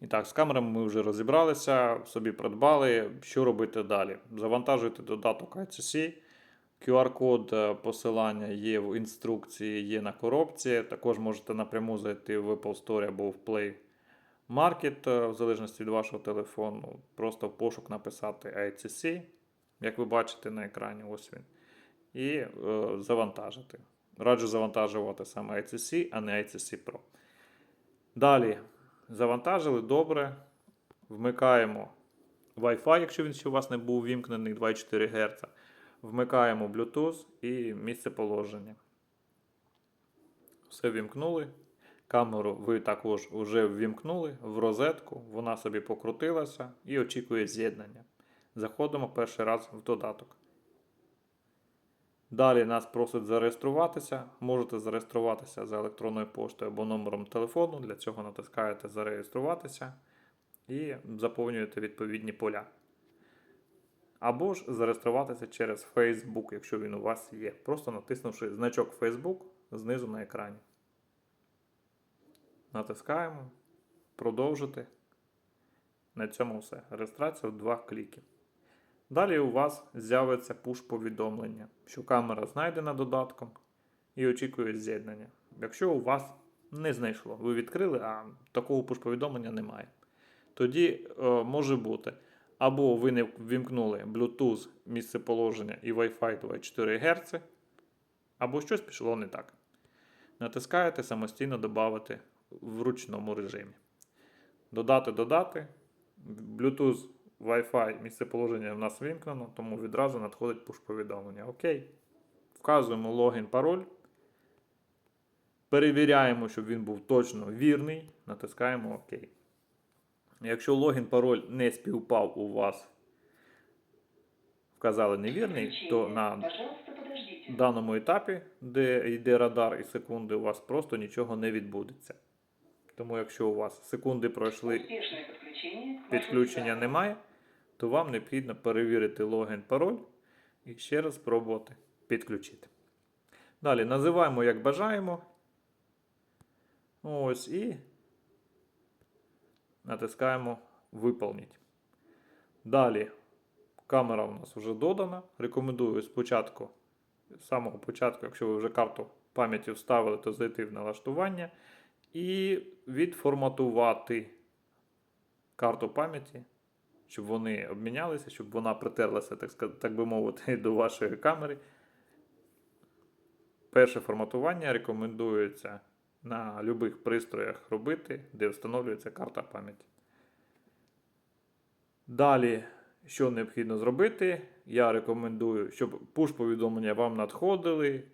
І так, з камерами ми вже розібралися, собі придбали. Що робити далі? Завантажуйте додаток ICC. QR-код е, посилання є в інструкції, є на коробці. Також можете напряму зайти в Apple Store або в Play Market, е, в залежності від вашого телефону. Просто в пошук написати ICC, як ви бачите на екрані, ось він. І е, завантажити. Раджу завантажувати саме ICC, а не ICC Pro. Далі завантажили добре. Вмикаємо Wi-Fi, якщо він ще у вас не був вімкнений 2,4 Гц. Вмикаємо Bluetooth і місце положення. Все вімкнули. Камеру ви також вже ввімкнули в розетку, вона собі покрутилася і очікує з'єднання. Заходимо перший раз в додаток. Далі нас просить зареєструватися. Можете зареєструватися за електронною поштою або номером телефону. Для цього натискаєте Зареєструватися і заповнюєте відповідні поля. Або ж зареєструватися через Facebook, якщо він у вас є. Просто натиснувши значок Facebook знизу на екрані. Натискаємо. Продовжити. На цьому все. Реєстрація в два кліки. Далі у вас з'явиться пуш-повідомлення, що камера знайдена додатком і очікує з'єднання. Якщо у вас не знайшло, ви відкрили, а такого пуш-повідомлення немає. Тоді е, може бути, або ви не ввімкнули Bluetooth місцеположення і Wi-Fi 24 Гц, або щось пішло не так. Натискаєте самостійно додати в ручному режимі. Додати, додати. Bluetooth Wi-Fi місцеположення в нас вимкнено, тому відразу надходить пуш-повідомлення. Окей. Вказуємо логін, пароль. Перевіряємо, щоб він був точно вірний. Натискаємо ОК. Якщо логін, пароль не співпав у вас, вказали невірний, то на даному етапі, де йде радар і секунди, у вас просто нічого не відбудеться. Тому якщо у вас секунди пройшли підключення немає, то вам необхідно перевірити логін, пароль і ще раз спробувати підключити. Далі називаємо як бажаємо. Ось і натискаємо Виповніть. Далі камера у нас вже додана. Рекомендую спочатку, з самого початку, якщо ви вже карту пам'яті вставили, то зайти в налаштування і відформатувати карту пам'яті, щоб вони обмінялися, щоб вона притерлася, так, ска- так би мовити, до вашої камери. Перше форматування рекомендується на будь-яких пристроях робити, де встановлюється карта пам'яті. Далі, що необхідно зробити, я рекомендую, щоб пуш-повідомлення вам надходили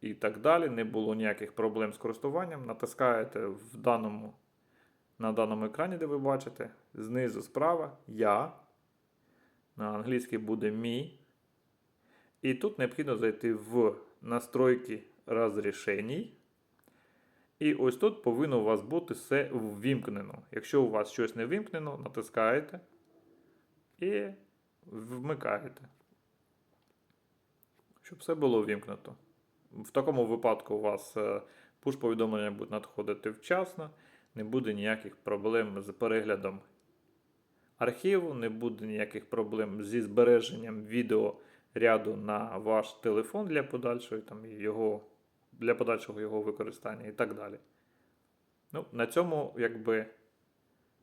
і так далі. Не було ніяких проблем з користуванням. Натискаєте в даному, на даному екрані, де ви бачите, знизу справа Я. На англійській буде мій. І тут необхідно зайти в настройки розрішень. І ось тут повинно у вас бути все ввімкнено. Якщо у вас щось не ввімкнено, натискаєте і вмикаєте. Щоб все було ввімкнуто. В такому випадку у вас е, пуш-повідомлення будуть надходити вчасно, не буде ніяких проблем з переглядом архіву, не буде ніяких проблем зі збереженням відеоряду на ваш телефон для подальшої там, його, для подальшого його використання і так далі. Ну, на цьому якби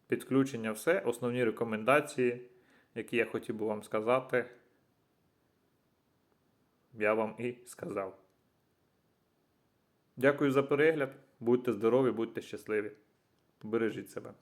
підключення все. Основні рекомендації, які я хотів би вам сказати, я вам і сказав. Дякую за перегляд. Будьте здорові, будьте щасливі. Бережіть себе.